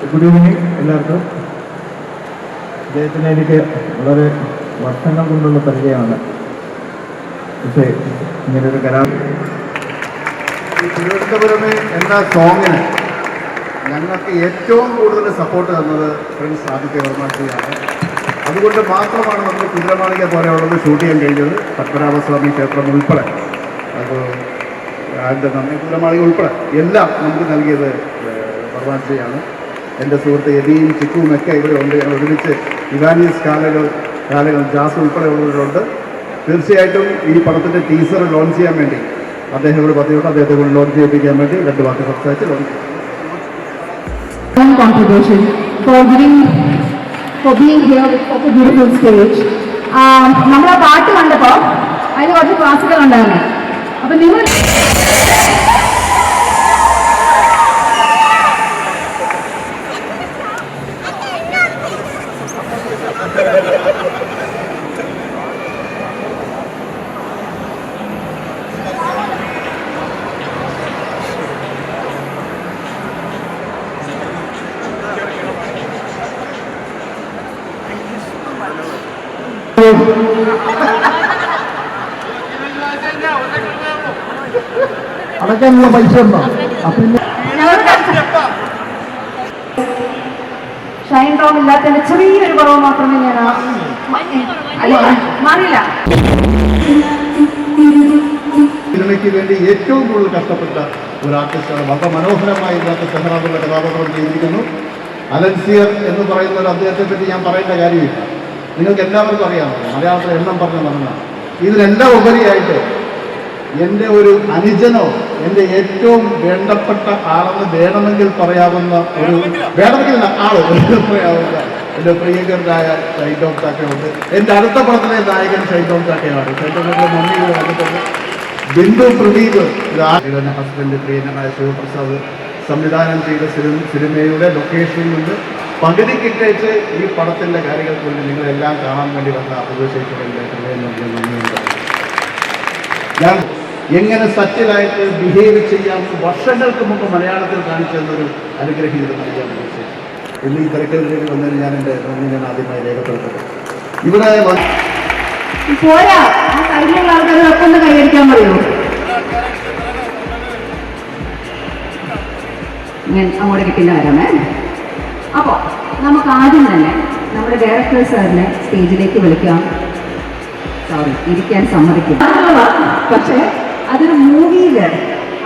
Good evening എല്ലാവർക്കും. അദ്ദേഹത്തിനെ എനിക്ക് വളരെ വർഷങ്ങൾ കൊണ്ടുള്ള പരിചയമാണ്. പക്ഷേ ഇങ്ങനൊരു കരാർ തിരുവനന്തപുരമേ എന്ന സോങ്ങിന് ഞങ്ങൾക്ക് ഏറ്റവും കൂടുതൽ സപ്പോർട്ട് തന്നത് ഫ്രണ്ട്സ് ആദിത്യ വർമാജിയാണ് അതുകൊണ്ട് മാത്രമാണ് നമുക്ക് കുതിരമാളിക പോലെയുള്ളത് ഷൂട്ട് ചെയ്യാൻ കഴിഞ്ഞത്. പത്മനാഭസ്വാമി ക്ഷേത്രം ഉൾപ്പെടെ. അത് അതിന്റെ നന്ദി കുതിരമാളിക ഉൾപ്പെടെ. എല്ലാം നമുക്ക് നൽകിയത് വർമാജിയാണ് എന്റെ സുഹൃത്ത് എലിയും ചിക്കുവും ഒക്കെ ഇവിടെ ഉണ്ട്. ഞങ്ങൾ ഒരുമിച്ച് ഇവാനീസ് കാലകൾ കാലകൾ ജാസ് ഉൾപ്പെടെ ഉള്ളവരുണ്ട്. തീർച്ചയായിട്ടും ഈ പടത്തിന്റെ ടീസർ ലോഞ്ച് ചെയ്യാൻ വേണ്ടി അദ്ദേഹം ഇവിടെ പദ്ധതിയുണ്ട് അദ്ദേഹത്തെ കൂടി ലോഞ്ച് ചെയ്യിപ്പിക്കാൻ വേണ്ടി രണ്ട് വാക്ക് സംസാരിച്ച് ലോഞ്ച് contribution പാട്ട് കണ്ടപ്പോൾ അതിന് കുറച്ച് ക്ലാസ്സുകൾ ഉണ്ടായിരുന്നു. അപ്പൊ നിങ്ങൾ അടയ്ക്കാനുള്ള പൈസ ഉണ്ടോ? അപ്പം ഷൈൻ റോം ഇല്ലാത്തതിന്റെ ചെറിയൊരു കുറവ് മാത്രമേ ഞാൻ മാറില്ല സിനിമയ്ക്ക് വേണ്ടി ഏറ്റവും കൂടുതൽ കഷ്ടപ്പെട്ട ഒരു ആർട്ടിസ്റ്റാണ് വളരെ മനോഹരമായി ഇതിനകത്ത് കഥാപാത്രം ചെയ്തിരിക്കുന്നു. അലൻസിയർ എന്ന് പറയുന്ന ഒരു അദ്ദേഹത്തെ പറ്റി ഞാൻ പറയേണ്ട കാര്യമില്ല. നിങ്ങൾക്ക് എല്ലാവർക്കും അറിയാമല്ലോ. മലയാളത്തിൽ എണ്ണം പറഞ്ഞ നടനാണ് ഇതിനെല്ലാം ഉപരിയായിട്ട് എന്റെ ഒരു അനുജനോ എന്റെ ഏറ്റവും വേണ്ടപ്പെട്ട ആളെന്ന് വേണമെങ്കിൽ പറയാവുന്ന ഒരു വേണമെങ്കിൽ ആൾ? പറയാവുന്ന എന്റെ പ്രിയങ്കരനായ ഷൈഡോം ചാക്കയുണ്ട്. എന്റെ അടുത്ത പടത്തിലെ നായകൻ ഷൈഡോം ചാക്കയാണ്. ഷൈഡോമിന്റെ മമ്മിയുടെ ബിന്ദു പ്രദീപ് ഹസ്ബൻഡ് പ്രിയങ്കരനായ ശിവപ്രസാദ് സംവിധാനം ചെയ്ത സിനിമ സിനിമയുടെ ലൊക്കേഷനിൽ നിന്ന് പകുതിക്കിട്ടേച്ച് ഈ പടത്തിന്റെ കാര്യങ്ങൾക്ക് വേണ്ടി നിങ്ങളെല്ലാം കാണാൻ വേണ്ടി വന്ന നന്ദിയുണ്ട്. ഞാൻ എങ്ങനെ സത്യലായിട്ട് ബിഹേവ് ചെയ്യാം വർഷങ്ങൾക്ക് മുമ്പ് മലയാളത്തിൽ കാണിച്ചെന്നൊരു അനുഗ്രഹീത നൽകിയാണ് വിശേഷം ഇന്ന് ഈ തിരക്കുകളിലേക്ക് വന്നതിന് ഞാൻ എന്റെ നന്ദി ഞാൻ ആദ്യമായി രേഖപ്പെടുത്തട്ടെ ഇവിടെ പോരാ. പറയുമോ ഞാൻ അങ്ങോട്ട് പിന്നെ വരാമേ അപ്പോൾ നമുക്ക് ആദ്യം തന്നെ നമ്മുടെ ഡയറക്ടർ സാറിനെ സ്റ്റേജിലേക്ക് വിളിക്കാം. സോറി ഇരിക്കാൻ സമ്മതിക്കും പക്ഷേ അതൊരു മൂവിയിൽ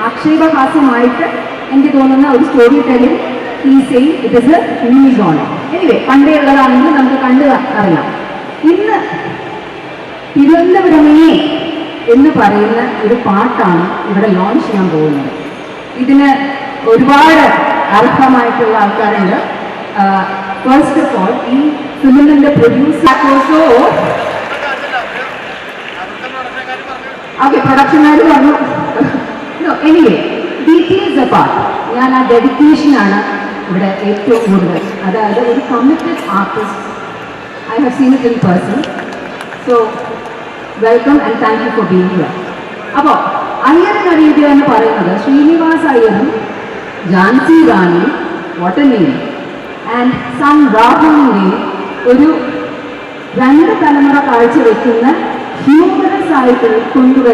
ആക്ഷേപഹാസ്യമായിട്ട് എനിക്ക് തോന്നുന്ന ഒരു സ്റ്റോറി ടെല്ലിംഗ് ഈ same it is a news on anyway പണ്ടേ ഉള്ളതാണെങ്കിൽ നമുക്ക് കണ്ടു അറിയാം. ഇന്ന് തിരുവനന്തപുരമേ എന്ന് പറയുന്ന ഒരു പാട്ടാണ് ഇവിടെ ലോഞ്ച് ചെയ്യാൻ പോകുന്നത്. ഇതിന് ഒരുപാട് അർഹമായിട്ടുള്ള ആൾക്കാരുണ്ട്. ഫസ്റ്റ് ഓഫ് ഓൾ ഈ ഫിലിമിന്റെ പ്രൊഡ്യൂസർ ഓൾസോ ഓക്കെ പ്രൊഡക്ഷൻകാർ പറഞ്ഞു എനിവേ ഡീറ്റെയിൽസ് അപ്പാർട്ട് ഞാൻ ആ ഡെഡിക്കേഷനാണ് ഇവിടെ ഏറ്റവും കൂടുതൽ. അതായത് ഒരു committed artist I have seen it in person so welcome and thank you for being here അപ്പോൾ അയ്യരനറിയുക എന്ന് പറയുന്നത് ശ്രീനിവാസ് അയ്യറും ജാൻസി റാണി വോട്ടനെയും ആൻഡ് സം രാഹുലിനെയും ഒരു രണ്ട് തലമുറ കാഴ്ചവെക്കുന്ന ഹ്യൂമറസ് ആയിട്ട് കൊണ്ടുവരുന്ന